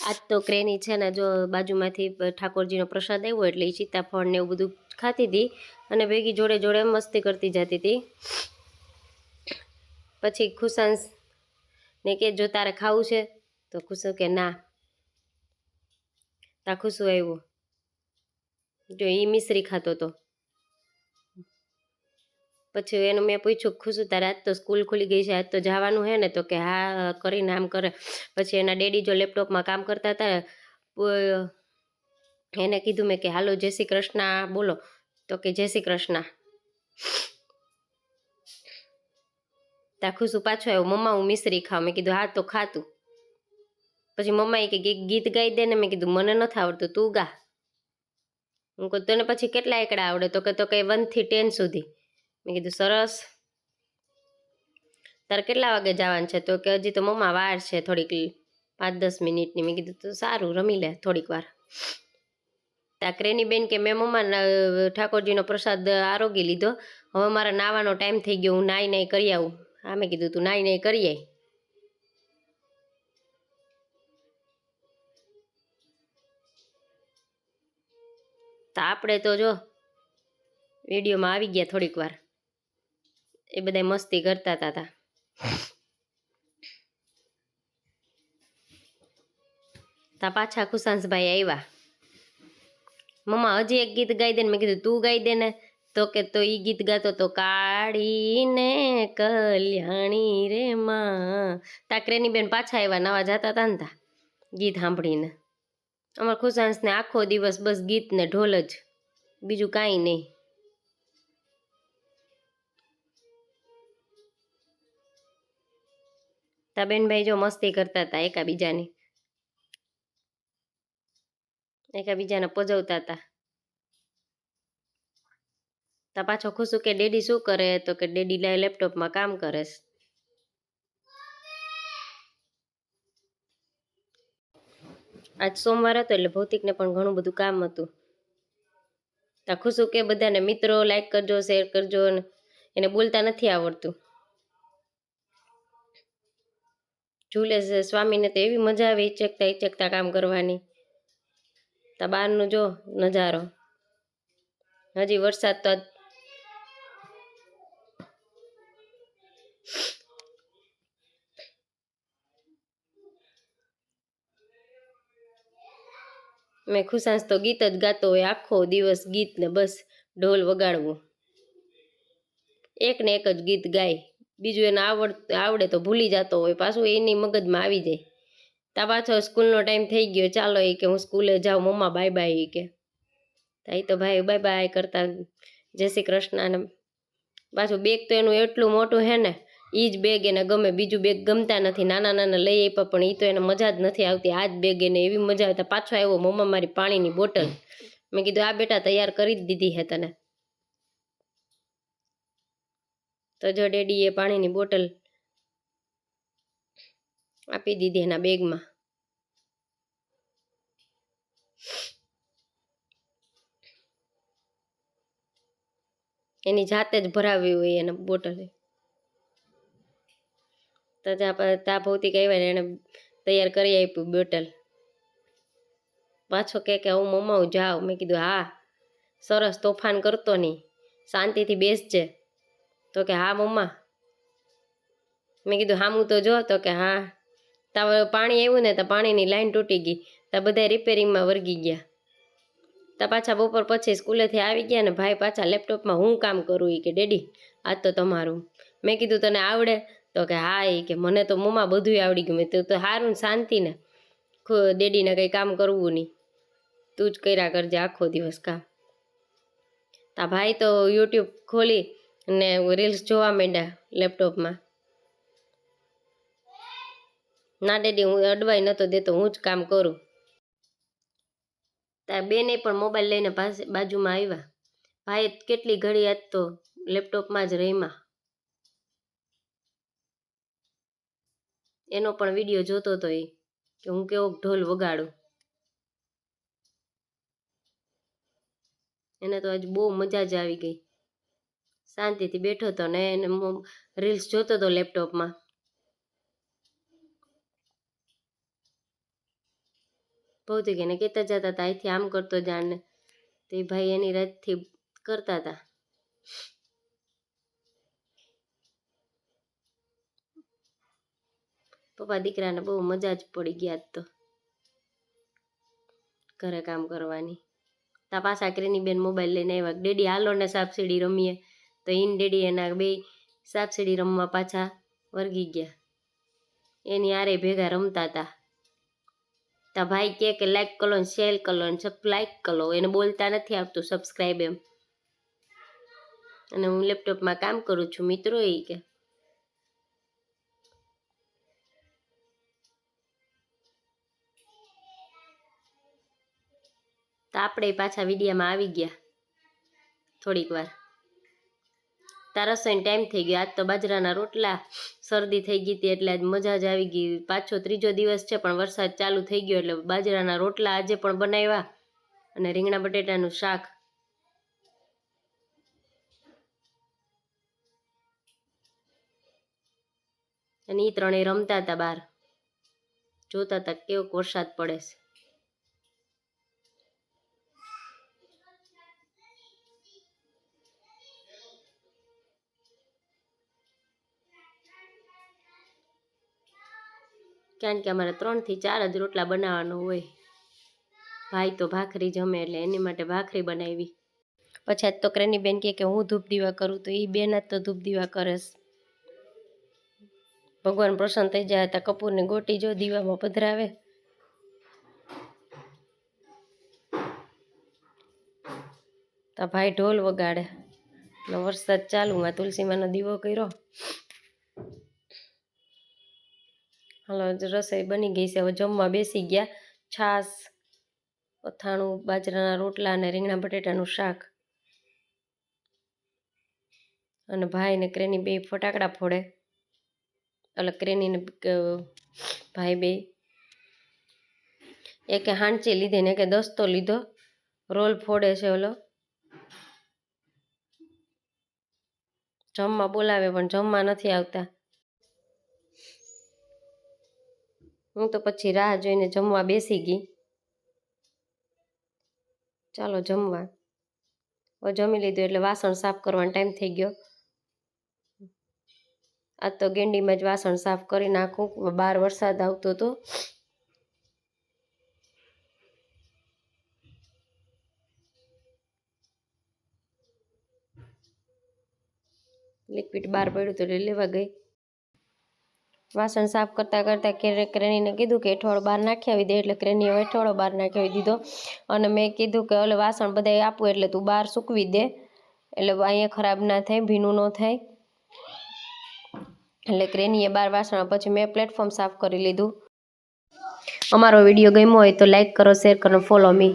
આજ તો ક્રેની છે ને જો બાજુમાંથી ઠાકોરજીનો પ્રસાદ આવ્યો એટલે એ સીતાફળ ને એવું બધું ખાતી હતી અને ભેગી જોડે જોડે મસ્તી કરતી જતી હતી પછી ખુશાંશ ને કે જો તારે ખાવું છે તો ખુશો કે ના. તા ખુશું આવ્યો. જો એ મિશ્રી ખાતો હતો પછી એનું મેં પૂછ્યું, ખુશું તારે? આજ તો સ્કૂલ ખુલી ગઈ છે, આજ તો જવાનું હે ને? તો કે, હા કરીને આમ કરે. પછી એના ડેડી જો લેપટોપમાં કામ કરતા હતા એને કીધું મેં કે, હાલો, જય શ્રી કૃષ્ણ, બોલો. તો કે, જય શ્રી કૃષ્ણ. તા ખુશું પાછો આવ્યો. મમ્મા, હું મિશ્રી ખાઉં. મેં કીધું, હા, તો ખાતું પછી મમ્માએ કે ગીત ગાઈ દે ને મેં કીધું, મને નથી આવડતું, તું ગા. હું કહું, તને પછી કેટલા એકડા આવડે? તો કે તો કે, વનથી ટેન સુધી. મેં કીધું, સરસ. તારે કેટલા વાગે જવાનું છે? તો કે હજી તો મમ્મા વાર છે થોડીક પાંચ દસ મિનિટની. મેં કીધું, તો સારું, રમી લે થોડીક વાર. તાકરેની બેન કે મેં મમ્મા ઠાકોરજીનો પ્રસાદ આરોગી લીધો. હવે મારા નાવાનો ટાઈમ થઈ ગયો, હું નાઈ નાઈ કરી આવું. હા, મેં કીધું, તું નાઈ નાઈ કરી આવી તો આપણે તો જો વિડીયોમાં આવી ગયા થોડીક વાર. એ બધા મસ્તી કરતા હતા તા. પાછા ખુશાંશભાઈ આવ્યા મમ્મા હજી એક ગીત ગાઈ દે મેં કીધું, તું ગાઈ દે ને. તો કે, તો ઈ ગીત ગાતો તો કાળીને કલ્યાણી રે માં. તાકરેની બેન પાછા આવ્યા નવા જતા હતા ને તા, ગીત સાંભળીને. અમાર ખુશાંશને આખો દિવસ બસ ગીત ને ઢોલ જ, બીજું કાંઈ નહીં. તા બેનભાઈ જો મસ્તી કરતા હતા એકાબીજાની. એકાબીજાને પજવતા હતા તા પાછો ખુશું કે ડેડી શું કરે? તો કે ડેડી લેપટોપમાં કામ કરે આજ સોમવાર હતો એટલે ભૌતિકને પણ ઘણું બધું કામ હતું. તા ખુશું કે બધાને મિત્રો લાઈક કરજો શેર કરજો એને બોલતા નથી આવડતું. ઝૂલે સ્વામીને તો એવી મજા આવે ઇચકતા ઇચકતા કામ કરવાની. તા બહારનું જો નજારો. હજી વરસાદ તો મેં ખુશાંશ તો ગીત જ ગાતો હોય, આખો દિવસ ગીત ને બસ ઢોલ વગાડવું. એક ને એક જ ગીત ગાય. બીજું એને આવડ, આવડે તો ભૂલી જતો હોય, પાછું એની મગજમાં આવી જાય. તા પાછો સ્કૂલનો ટાઈમ થઈ ગયો, ચાલો એ કે હું સ્કૂલે જાઉં, મમ્મા બાય બાય એ કે. તા તો ભાઈ બાય બાય કરતા જય શ્રી કૃષ્ણ ને પાછું બેગ તો એનું એટલું મોટું હે ને એ જ બેગ એને ગમે, બીજું બેગ ગમતા નથી, નાના નાના લઈ આપ્યા પણ એ તો એને મજા જ નથી આવતી, આ જ બેગ એને એવી મજા આવતા પાછો આવ્યો, મમ્મા મારી પાણીની બોટલ. મેં કીધું, આ બેટા તૈયાર કરી જ દીધી હે તને. તો જો ડેડીએ પાણીની બોટલ આપી દીધી એના બેગમાં. એની જાતે જ ભરાવી હોય એને બોટલ. તો તા ભૌતિક આવ્યા એને તૈયાર કરી આપ્યું બોટલ. પાછો કે કે હું મમ્મા હું જાઉં. મેં કીધું, હા, સરસ તોફાન કરતો નહીં. શાંતિથી બેસજે. તો કે, હા, મમ્મા. મેં કીધું હામું તો જો. તો કે, હા. તા પાણી આવ્યું ને, તો પાણીની લાઈન તૂટી ગઈ. તા બધા રિપેરિંગમાં વળગી ગયા. તા પાછા બપોર પછી સ્કૂલેથી આવી ગયા ને, ભાઈ પાછા લેપટોપમાં હું કામ કરું એ કે, ડેડી, આ તો તમારું. મેં કીધું, તને આવડે? તો કે, હા. એ કે, મને તો મમ્મા બધુંય આવડી ગયું. તું, તો સારું શાંતિ ને. ડેડીને કંઈ કામ કરવું નહીં. તું જ કર્યા કરજે આખો દિવસ કામ. તા ભાઈ તો યુટ્યુબ ખોલી ને રીલ્સ જોવા માંડ્યા લેપટોપમાં ના ડેડી હું અડવાઈ નતો દેતો, હું જ કામ કરું. ત્યાં બેને પણ મોબાઈલ લઈને પાસે બાજુમાં આવ્યા ભાઈ કેટલી ઘડી આજ તો લેપટોપમાં જ રહીમાં એનો પણ વીડિયો જોતો હતો એ, કે હું કેવો ઢોલ વગાડું. એને તો આજ બહુ મજા જ આવી ગઈ. શાંતિથી બેઠો હતો ને એને રીલ્સ જોતો હતો લેપટોપમાં ભૌતિક એને કહેતા જતા હતા અહીંથી આમ કરતો જાણને તે ભાઈ એની રાતથી કરતા હતા. પપ્પા દીકરાને બહુ મજા જ પડી ગયા તો. ઘરે કામ કરવાની. તા પાછા બેન મોબાઈલ લઈને આવ્યા ડેડી, હાલો ને સાપસીડી રમીએ. તો ઇન ડેડી એના બે સાપસીડી રમવા પાછા વર્ગી ગયા. એની આરે ભેગા રમતા હતા તા ભાઈ કે કે લાઈક કરો ને શેર કરો ને સબ લાઈક કરો. એને બોલતા નથી આવતું સબસ્ક્રાઈબ એમ. અને હું લેપટોપમાં કામ કરું છું, મિત્રો એ કે. તો આપણે પાછા વિડીયામાં આવી ગયા થોડીક વાર. તાર રસોઈનો ટાઈમ થઈ ગયો. આજ તો બાજરાના રોટલા શરદી થઈ ગઈ હતી એટલે આજ મજા જ આવી ગઈ. પાછો ત્રીજો દિવસ છે પણ વરસાદ ચાલુ થઈ ગયો એટલે બાજરાના રોટલા આજે પણ બનાવ્યા અને રીંગણા બટેટાનું શાક. અને એ ત્રણેય રમતા હતા બહાર. જોતા હતા કેવો વરસાદ પડે છે. કારણ કે અમારે ત્રણથી ચાર જ રોટલા બનાવવાનો હોય. ભાઈ તો ભાખરી જમે એટલે એની માટે ભાખરી બનાવી. પછી તો ક્રેની બેન કહે કે હું ધૂપ દીવા કરું તો એ બેન જ તો ધૂપ દીવા કરેશ ભગવાન પ્રસન્ન થઈ જાય તા કપૂરને ગોટી જો દીવામાં પધરાવે. તો ભાઈ ઢોલ વગાડે. વરસાદ ચાલુ ચાલુમાં તુલસીમાંનો દીવો કર્યો. હાલો રસોઈ બની ગઈ છે. હવે જમવા બેસી ગયા. છાશ, અથાણું, બાજરાના રોટલા અને રીંગણા બટેટાનું શાક. અને ભાઈ ને ક્રેની બે ફટાકડા ફોડે. એટલે ક્રેની ને ભાઈ બે. એકે હાંચી લીધી ને કે દસ્તો લીધો. રોલ ફોડે છે ઓલો જમવા બોલાવે, પણ જમવા નથી આવતા. હું તો પછી રાહ જોઈને જમવા બેસી ગઈ. ચાલો જમવા. હવે જમી લીધું એટલે વાસણ સાફ કરવાનો ટાઈમ થઈ ગયો. આજ તો ગેંડીમાં જ વાસણ સાફ કરી નાખું. બહાર વરસાદ આવતો હતો લિક્વિડ બહાર પડ્યું તો એટલે લેવા ગઈ. વાસણ સાફ કરતાં કરતાં ક્યારે ક્રેનીને કીધું કે એઠવાડો બહાર નાખી આવી દે એટલે ક્રેનીએ એઠવાડો બહાર નાખી આવી દીધો. અને મેં કીધું કે ઓલે વાસણ બધાય આપું એટલે તું બહાર સૂકવી દે. એટલે અહીંયા ખરાબ ના થાય, ભીનું ન થાય. એટલે ક્રેનીએ બહાર વાસણ પછી મેં પ્લેટફોર્મ સાફ કરી લીધું. અમારો વીડિયો ગમ્યો હોય તો લાઈક કરો, શેર કરો ફોલો મી.